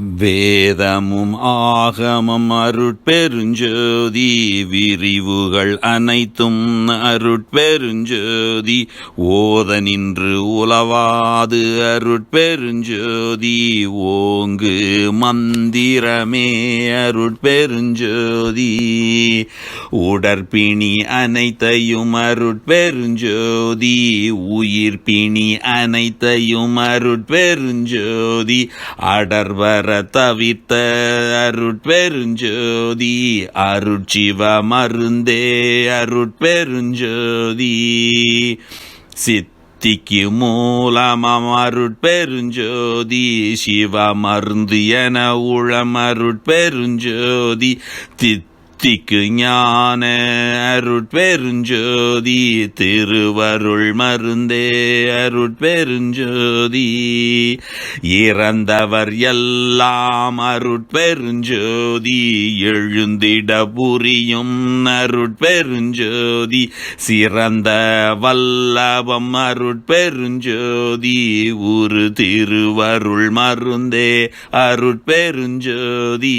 வேதமும் ஆகமம் அருட்பெருஞ்சோதி விரிவுகள் அனைத்தும் அருட்பெருஞ்சோதி ஓத நின்று உலவாது அருட்பெருஞ்சோதி ஓங்கு மந்திரமே அருட்பெருஞ்சோதி. உடற்பிணி அனைத்தையும் அருட்பெருஞ்சோதி. உயிர்ப்பிணி அனைத்தையும் அருட்பெருஞ்சோதி. அடர்வர தவிர்த்த அருட்பெருஞ்சோதி. அருட்சிவ மருந்தே அருட்பெருஞ்சோதி. சித் சித்திக்கு மூலமம் அருட்பெருஞ்சோதி. சிவ மருந்து என உளம் அருட்பெருஞ்சோதி. தித்திக்கு ஞான அருட்பெருஞ்சோதி திருவருள் மருந்தே அருட்பெருஞ்சோதி. இறந்தவர் எல்லாம் அருட்பெருஞ்சோதி எழுந்திட புரியும் அருட்பெருஞ்சோதி. சிறந்த வல்லவம் அருட்பெருஞ்சோதி ஒரு திருவருள் மருந்தே அருட்பெருஞ்சோதி.